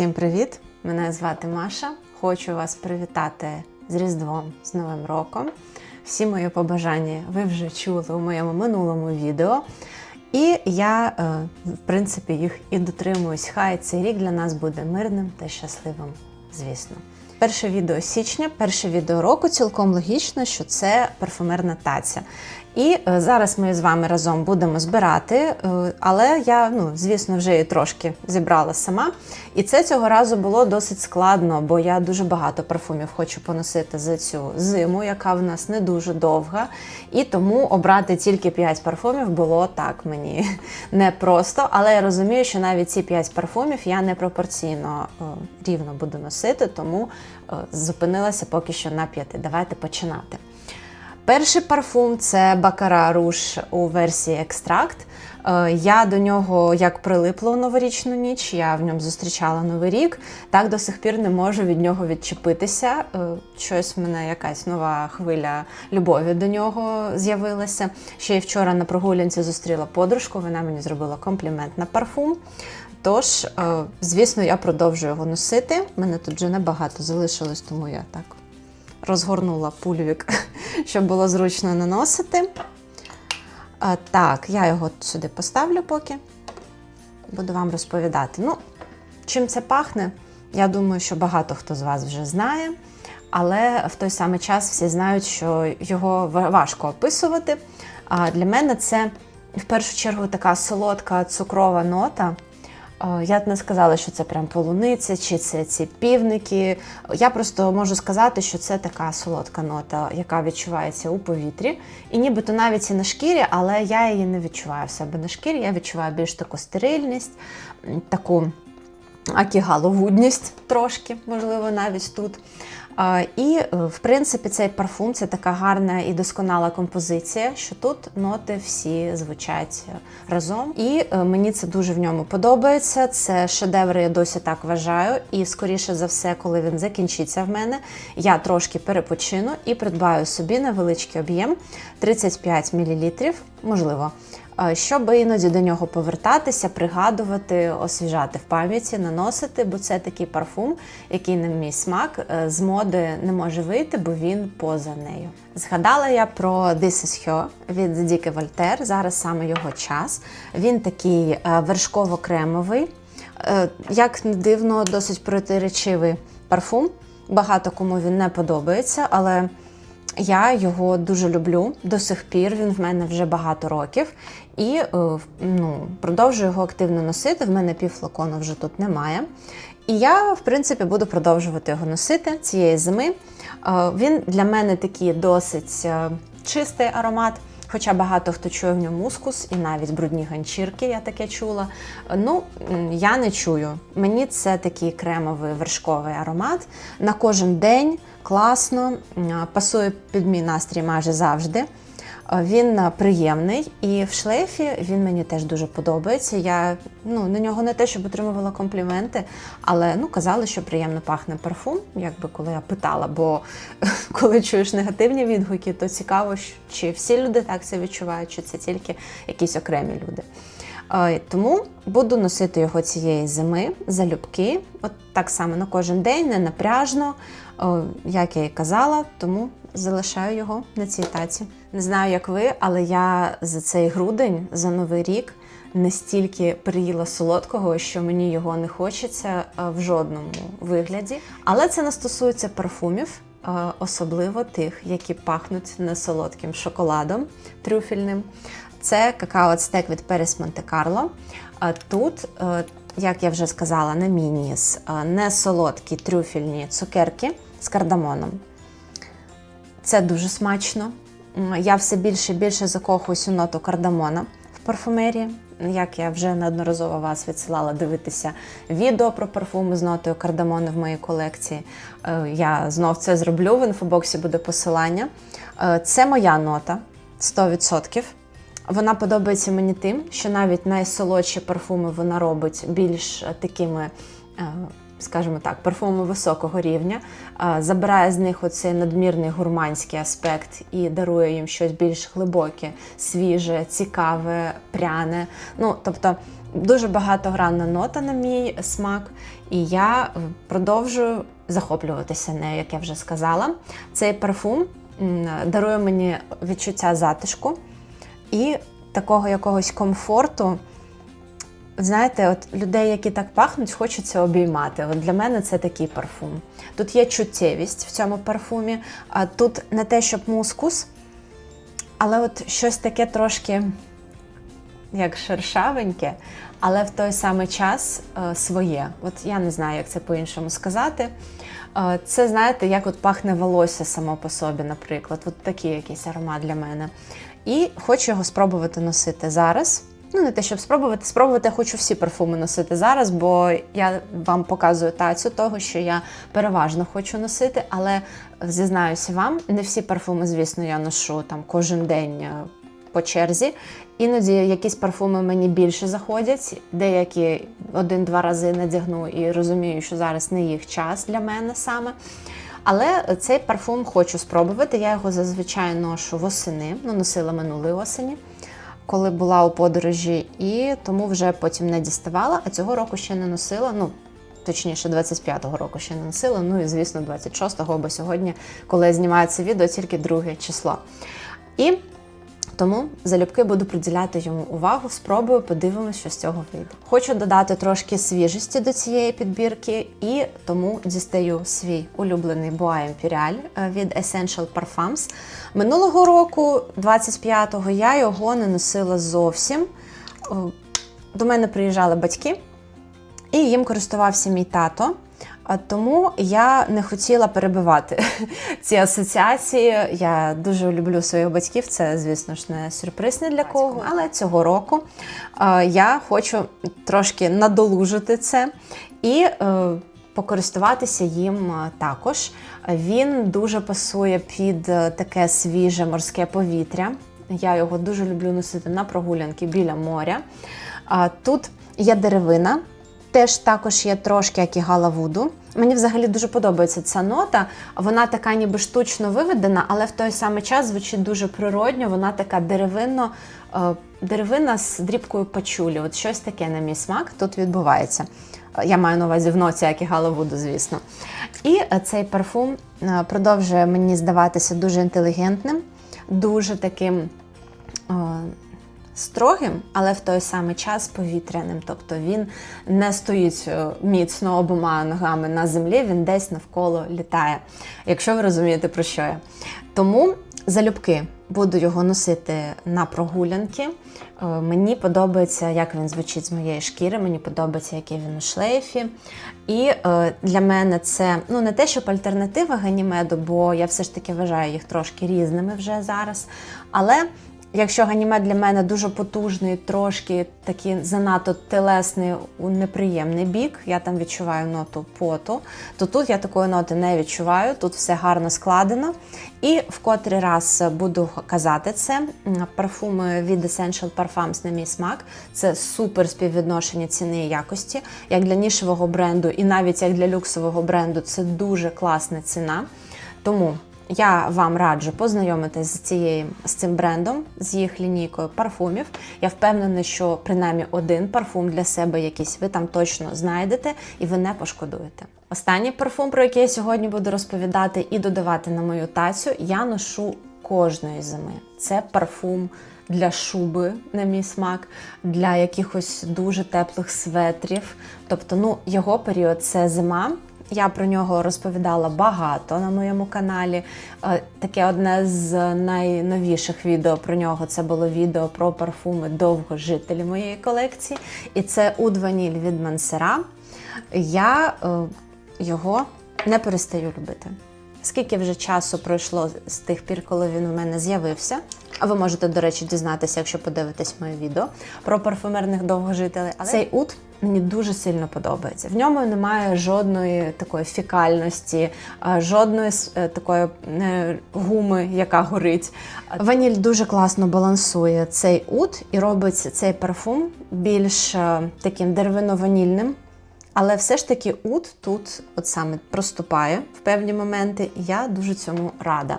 Всім привіт! Мене звати Маша. Хочу вас привітати з Різдвом, з Новим роком. Всі мої побажання ви вже чули у моєму минулому відео. І я, е, в принципі, їх і дотримуюсь. Хай цей рік для нас буде мирним та щасливим, звісно. Перше відео січня, перше відео року, цілком логічно, що це парфумерна таця. І е, зараз ми з вами разом будемо збирати, е, але я, ну, звісно, вже її трошки зібрала сама. І це цього разу було досить складно, бо я дуже багато парфумів хочу поносити за цю зиму, яка в нас не дуже довга. І тому обрати тільки 5 парфумів було так мені непросто. Але я розумію, що навіть ці 5 парфумів я не пропорційно е, рівно буду носити, тому зупинилася поки що на 5. Давайте починати. Перший парфум це Бакара Руш у версії екстракт. Е, Я до нього як прилипла у новорічну ніч, я в ньому зустрічала новий рік. Так до сих пір не можу від нього відчепитися. Е, Щось в мене якась нова хвиля любові до нього з'явилася. Ще й вчора на прогулянці зустріла подружку, вона мені зробила комплімент на парфум. Тож, е, звісно, я продовжую його носити. Мене тут вже небагато залишилось, тому я так розгорнула пульвік, щоб було зручно наносити. Так, я його сюди поставлю поки. Буду вам розповідати. Ну, чим це пахне, я думаю, що багато хто з вас вже знає. Але в той самий час всі знають, що його важко описувати. А для мене це в першу чергу така солодка цукрова нота. Е, Я б не сказала, що це прям полуниця, чи це ці півники. Я просто можу сказати, що це така солодка нота, яка відчувається у повітрі. І нібито навіть і на шкірі, але я її не відчуваю в себе на шкірі. Я відчуваю більш таку стерильність, таку акігаловудність трошки, можливо, навіть тут. І, е, в принципі, цей парфум це така гарна і досконала композиція, що тут ноти всі звучать разом. І е, мені це дуже в ньому подобається. Це шедевр, я досі так вважаю. І скоріше за все, коли він закінчиться в мене, я трошки перепочину і придбаю собі невеличкий об'єм 35 мл, можливо. Щоб іноді до нього повертатися, пригадувати, освіжати в пам'яті, наносити, бо це такий парфум, який на мій смак е, з моди не може вийти, бо він поза нею. Згадала я про This is Her від Діки Вольтер. Зараз саме його час. Він такий е, вершково-кремовий, Е, як дивно, досить протиречивий парфум. Багато кому він не подобається, але я його дуже люблю до сих пір. Він в мене вже багато років. І е, ну, продовжую його активно носити. В мене півфлакону вже тут немає. І я, в принципі, буду продовжувати його носити цієї зими. Е, Він для мене такий досить е, чистий аромат. Хоча багато хто чує в ньому мускус і навіть брудні ганчірки, я таке чула. Ну, я не чую. Мені це такий кремовий вершковий аромат. На кожен день класно, пасує під мій настрій майже завжди. Він приємний і в шлейфі він мені теж дуже подобається. Я ну, на нього не те, щоб отримувала компліменти, але ну, казали, що приємно пахне парфум, якби коли я питала. Бо коли чуєш негативні відгуки, то цікаво, чи всі люди так це відчувають, чи це тільки якісь окремі люди. Е, Тому буду носити його цієї зими залюбки, от так само на кожен день, не напряжно, е, як я і казала, тому залишаю його на цій таці. Не знаю, як ви, але я за цей грудень, за новий рік, настільки приїла солодкого, що мені його не хочеться е, в жодному вигляді. Але це не стосується парфумів, особливо тих, які пахнуть не солодким шоколадом трюфельним. Це какао ацтек від Перес Монте Карло. А Тут, е, як я вже сказала, на мініс не солодкі трюфельні цукерки з кардамоном. Це дуже смачно. Я все більше і більше закохуюсь у ноту кардамона в парфумерії. Як я вже неодноразово вас відсилала дивитися відео про парфуми з нотою кардамону в моїй колекції. Е, Я знов це зроблю. В інфобоксі буде посилання. Е, Це моя нота 100%. Вона подобається мені тим, що навіть найсолодші парфуми вона робить більш е, такими е, скажімо так, парфуми високого рівня, забирає з них оцей надмірний гурманський аспект і дарує їм щось більш глибоке, свіже, цікаве, пряне. Ну, тобто дуже багатогранна нота на мій смак, і я е, продовжую захоплюватися нею, як я вже сказала. Цей парфум дарує мені відчуття затишку і такого якогось комфорту. Знаєте, от людей, які так пахнуть, хочеться обіймати. От для мене це такий парфум. Тут є чуттєвість в цьому парфумі, а тут не те, щоб мускус, але от щось таке трошки як шершавеньке, але в той самий час е, своє. От я не знаю, як це по-іншому сказати. Е, це, знаєте, як от пахне волосся само по собі, наприклад. От такий якийсь аромат для мене. І хочу його спробувати носити зараз. Ну, не те, щоб спробувати. Спробувати я хочу всі парфуми носити зараз, бо я вам показую тацю того, що я переважно хочу носити, але зізнаюся вам, не всі парфуми, звісно, я ношу там кожен день е, по черзі. Іноді якісь парфуми мені більше заходять, деякі один-два рази надягну і розумію, що зараз не їх час для мене саме. Але цей парфум хочу спробувати. Я його зазвичай ношу восени, ну носила минулої осені, коли була у подорожі, і тому вже потім не діставала, а цього року ще не носила. Ну, точніше, 25-го року ще не носила. Ну і звісно, 26-го, бо сьогодні, коли я знімаю це відео, тільки друге число. І тому залюбки буду приділяти йому увагу, спробую, подивимось, що з цього вийде. Хочу додати трошки свіжості до цієї підбірки, і тому дістаю свій улюблений Boa Imperial е, від Essential Parfums. Минулого року, 25-го, я його не носила зовсім. До мене приїжджали батьки, і їм користувався мій тато. Тому я не хотіла перебивати ці асоціації. Я дуже люблю своїх батьків. Це, звісно ж, не сюрприз не для кого. Але цього року е, я хочу трошки надолужити це і е, покористуватися їм е, також. Він дуже пасує під таке свіже морське повітря. Я його дуже люблю носити на прогулянки біля моря. Тут є деревина, теж також є трошки як і галавуду. Мені взагалі дуже подобається ця нота. Вона така ніби штучно виведена, але в той самий час звучить дуже природньо. Вона така деревинно, е, деревина з дрібкою пачулі. От щось таке на мій смак тут відбувається. Е, Я маю на увазі в ноці, як і галавуду, звісно. І е, цей парфум продовжує мені здаватися дуже інтелігентним, дуже таким. Строгим, але в той самий час повітряним. Тобто він не стоїть е, міцно обома ногами на землі, він десь навколо літає, якщо ви розумієте, про що я. Тому залюбки буду його носити на прогулянки. Е, Мені подобається, як він звучить з моєї шкіри, мені подобається, який він у шлейфі. І е, для мене це ну не те, щоб альтернатива ганімеду, бо я все ж таки вважаю їх трошки різними вже зараз. Але Якщо ганімед для мене дуже потужний, трошки такий занадто телесний у неприємний бік, я там відчуваю ноту поту, то тут я такої ноти не відчуваю, тут все гарно складено. І в котрий раз буду казати це. Парфуми від Essential Parfums на мій смак. Це супер співвідношення ціни і якості. Як для нішевого бренду, і навіть як для люксового бренду, це дуже класна ціна. Тому я вам раджу познайомитись з цією з цим брендом, з їх лінійкою парфумів. Я впевнена, що принаймні один парфум для себе якийсь ви там точно знайдете і ви не пошкодуєте. Останній парфум, про який я сьогодні буду розповідати і додавати на мою тацю, я ношу кожної зими. Це парфум. Для шуби, на мій смак, для якихось дуже теплих светрів. Тобто, ну, його період це зима, я про нього розповідала багато на моєму каналі. Е, Таке одне з найновіших відео про нього це було відео про парфуми довгожителі моєї колекції. І це Уд Ваніль від Мансера. Я е, його не перестаю любити. Скільки вже часу пройшло з тих пір, коли він у мене з'явився. А ви можете, до речі, дізнатися, якщо подивитесь моє відео про парфумерних довгожителей. Але цей ут мені дуже сильно подобається. В ньому немає жодної такої фікальності, жодної е, такої е, гуми, яка горить. Ваніль дуже класно балансує цей ут і робить цей парфум більш е, таким деревино-ванільним. Але все ж таки ут тут от саме проступає в певні моменти, і я дуже цьому рада.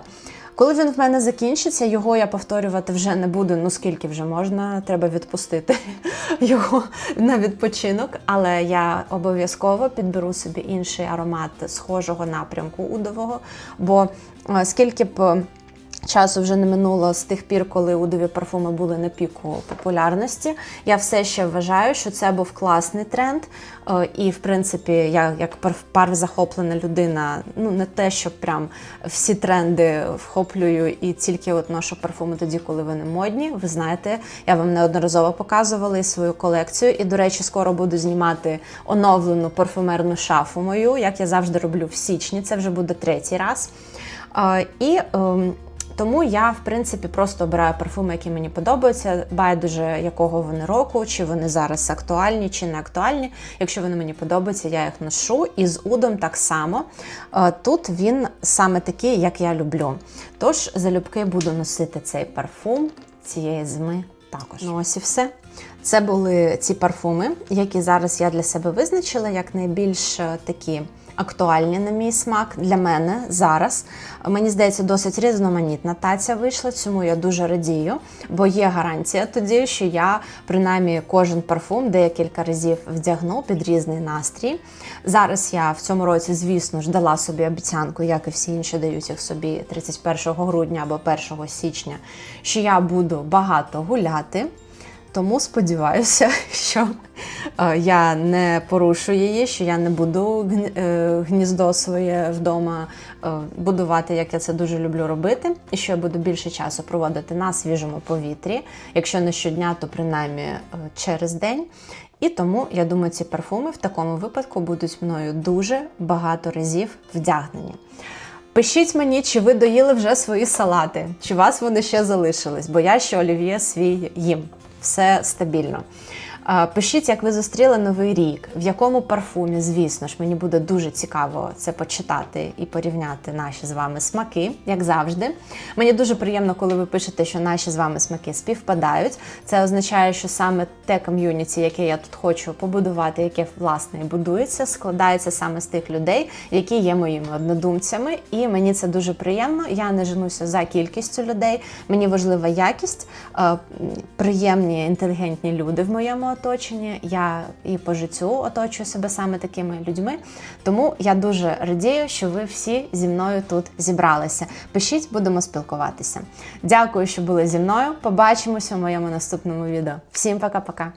Коли він в мене закінчиться, його я повторювати вже не буду. Ну скільки вже можна, треба відпустити його на відпочинок. Але я обов'язково підберу собі інший аромат схожого напрямку удового. Бо е, скільки б. Часу вже не минуло з тих пір, коли удові парфуми були на піку популярності. Я все ще вважаю, що це був класний тренд. Е, І, в принципі, я як пар- парзахоплена людина, ну не те, що прям всі тренди вхоплюю і тільки от ношу парфуми тоді, коли вони модні. Ви знаєте, я вам неодноразово показувала свою колекцію. І, до речі, скоро буду знімати оновлену парфумерну шафу мою, як я завжди роблю в січні. Це вже буде третій раз. Е, І ем, тому я, в принципі, просто обираю парфуми, які мені подобаються, байдуже якого вони року, чи вони зараз актуальні, чи не актуальні. Якщо вони мені подобаються, я їх ношу. І з удом так само. Е, Тут він саме такий, як я люблю. Тож залюбки буду носити цей парфум цієї зими також. Ну ось і все. Це були ці парфуми, які зараз я для себе визначила як найбільш е, такі актуальні на мій смак для мене зараз. Мені здається, досить різноманітна таця вийшла, цьому я дуже радію, бо є гарантія тоді, що я принаймні кожен парфум декілька разів вдягну під різний настрій. Зараз я в цьому році, звісно ж, дала собі обіцянку, як і всі інші дають їх собі 31 грудня або 1 січня, що я буду багато гуляти. Тому сподіваюся, що е, я не порушу її, що я не буду е, гніздо своє вдома е, будувати, як я це дуже люблю робити, і що я буду більше часу проводити на свіжому повітрі, якщо не щодня, то принаймні через день. І тому я думаю, ці парфуми в такому випадку будуть мною дуже багато разів вдягнені. Пишіть мені, чи ви доїли вже свої салати, чи вас вони ще залишились, бо я ще олів'є свій їм. Все стабільно. Пишіть, як ви зустріли новий рік, в якому парфумі, звісно ж, мені буде дуже цікаво це почитати і порівняти наші з вами смаки, як завжди. Мені дуже приємно, коли ви пишете, що наші з вами смаки співпадають. Це означає, що саме те ком'юніті, яке я тут хочу побудувати, яке власне і будується, складається саме з тих людей, які є моїми однодумцями. І мені це дуже приємно. Я не женуся за кількістю людей. Мені важлива якість, е, приємні, інтелігентні люди в моєму оточенні. Я і по життю оточую себе саме такими людьми. Тому я дуже радію, що ви всі зі мною тут зібралися. Пишіть, будемо спілкуватися. Дякую, що були зі мною. Побачимося в моєму наступному відео. Всім пока-пока.